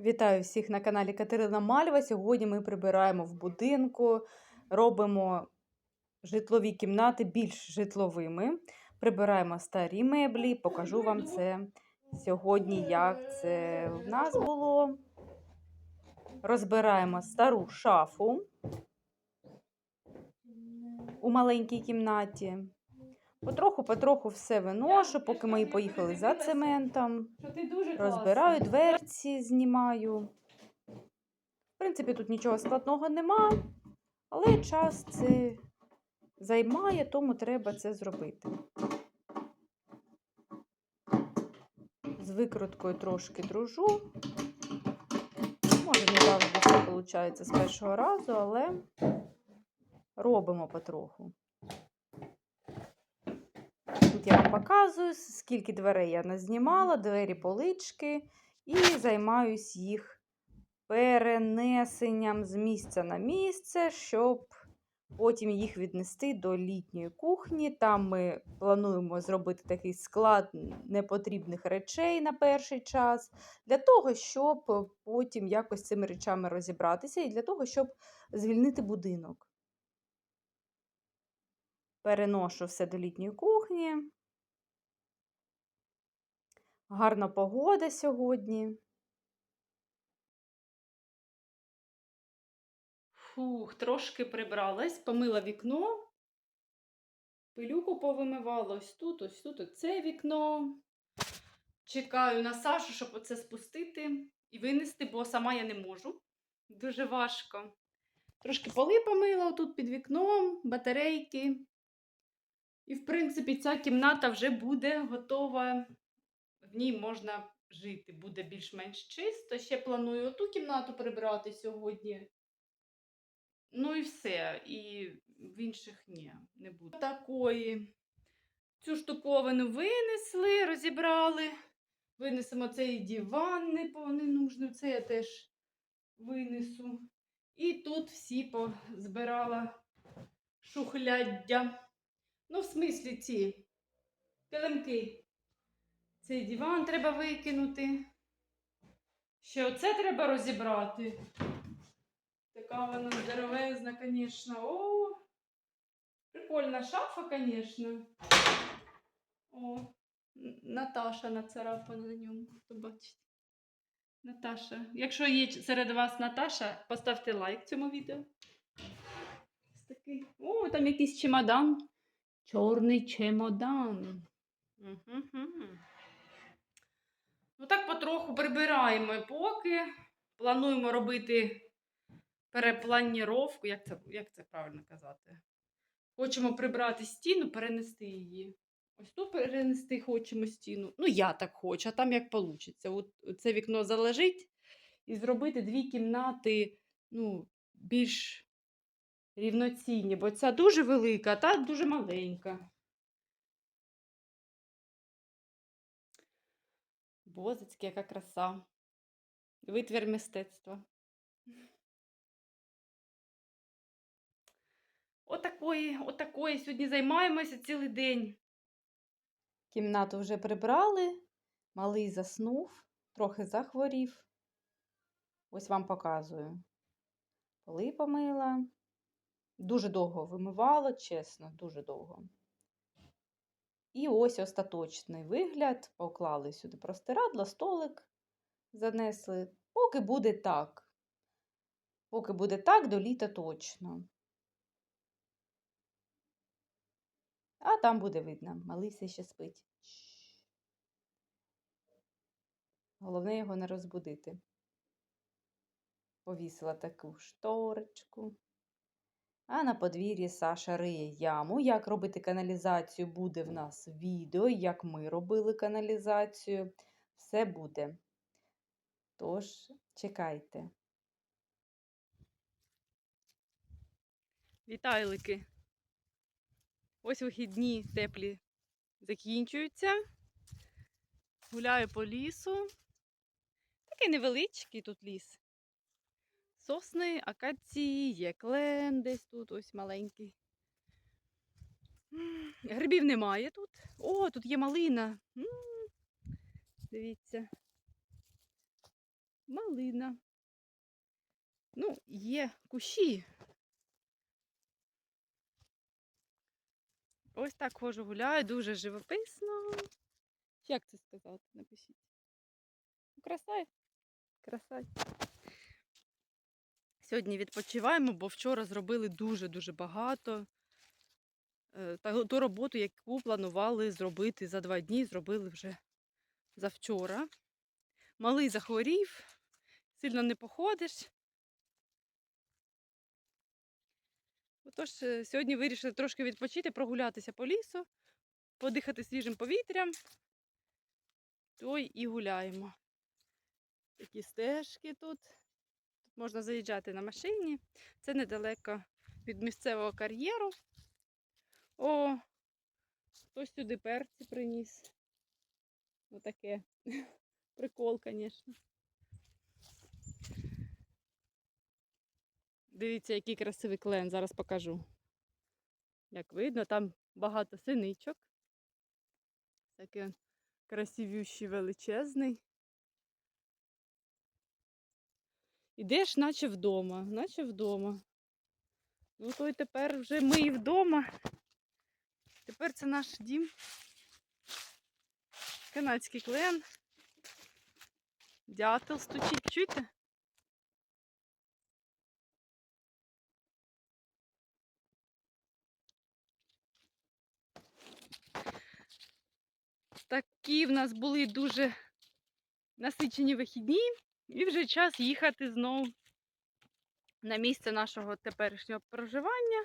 Вітаю всіх на каналі Катерина Мальва. Сьогодні ми прибираємо в будинку, робимо житлові кімнати більш житловими. Прибираємо старі меблі. Покажу вам це сьогодні, як це в нас було. Розбираємо стару шафу у маленькій кімнаті. Потроху-потроху все виношу, поки ми поїхали за цементом. Розбираю дверці, знімаю. В принципі, тут нічого складного нема, але час це займає, тому треба це зробити. З викруткою трошки дружу. Може, не завжди все виходить з першого разу, але робимо потроху. Тут я вам показую, скільки дверей я назнімала, двері полички, і займаюсь їх перенесенням з місця на місце, щоб потім їх віднести до літньої кухні. Там ми плануємо зробити такий склад непотрібних речей на перший час, для того, щоб потім якось цими речами розібратися, і для того, щоб звільнити будинок. Переношу все до літньої кухні. Гарна погода сьогодні. Фух, трошки прибралась, помила вікно. Пилюку повимивала ось тут, ось тут, оце вікно. Чекаю на Сашу, щоб оце спустити і винести, бо сама я не можу. Дуже важко. Трошки поли помила тут під вікном, батарейки. І, в принципі, ця кімната вже буде готова. В ній можна жити, буде більш-менш чисто. Ще планую оту кімнату прибрати сьогодні. Ну і все. І в інших ні, не буде. Такої. Цю штуковину винесли, розібрали. Винесемо цей диван неповненужний. Це я теж винесу. І тут всі позбирала шухляддя. Ну, в смислі ці килимки. Цей диван треба викинути. Ще оце треба розібрати. Така вона здоровезна, звісно. О, прикольна шафа, звісно. О, Наташа нацарапана на ньому, хто бачить. Наташа. Якщо є серед вас Наташа, поставте лайк цьому відео. Ось такий. О, там якийсь чемодан. Чорний чемодан. Ну так потроху прибираємо поки. Плануємо робити перепланіровку. Як це, як це правильно казати? Хочемо прибрати стіну, перенести її. Ось тут перенести хочемо стіну. Ну, я так хочу, а там як вийде. От це вікно залежить і зробити дві кімнати ну, більш рівноцінні, бо ця дуже велика, а та дуже маленька. Бозицька, яка краса. Витвір мистецтва. Отакої, отакої сьогодні займаємося цілий день. Кімнату вже прибрали, малий заснув, трохи захворів. Ось вам показую. Поли помила. Дуже довго вимивала, чесно, дуже довго. І ось остаточний вигляд. Поклали сюди простирадла, столик занесли. Поки буде так. Поки буде так, до літа точно. А там буде видно. Малий все ще спить. Головне його не розбудити. Повісила таку шторочку. А на подвір'ї Саша риє яму. Як робити каналізацію буде в нас відео, як ми робили каналізацію. Все буде. Тож, чекайте. Вітайлики. Ось вихідні теплі закінчуються. Гуляю по лісу. Такий невеличкий тут ліс. Сосни, акації, є клен десь тут, ось маленький. Грибів немає тут. О, тут є малина. Дивіться. малина. Ну, є кущі. Ось так ходжу гуляю, дуже живописно. Як це сказати? Напишіть. Красай. Красай. Сьогодні відпочиваємо, бо вчора зробили дуже-дуже багато. Е, ту роботу, яку планували зробити за два дні, зробили вже завчора. Малий захворів, сильно не походиш. Отож, е, сьогодні вирішили трошки відпочити, прогулятися по лісу, подихати свіжим повітрям. То і гуляємо. Такі стежки тут. Можна заїжджати на машині. Це недалеко від місцевого кар'єру. О, хтось сюди перці приніс. Отаке. Прикол, звісно. Дивіться, який красивий клен, зараз покажу. Як видно, там багато синичок. Такий красивющий, величезний. Ідеш, наче вдома, наче вдома. Ну, то й тепер вже ми і вдома. Тепер це наш дім. Канадський клен. Дятел стучить, чуєте? Такі в нас були дуже насичені вихідні, і вже час їхати знову на місце нашого теперішнього проживання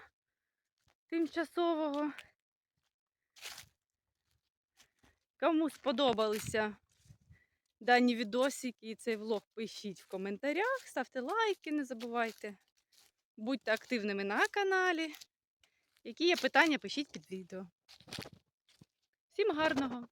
тимчасового. Кому сподобалися дані відосики і цей влог, пишіть в коментарях, ставте лайки, не забувайте. Будьте активними на каналі. Які є питання, пишіть під відео. Всім гарного!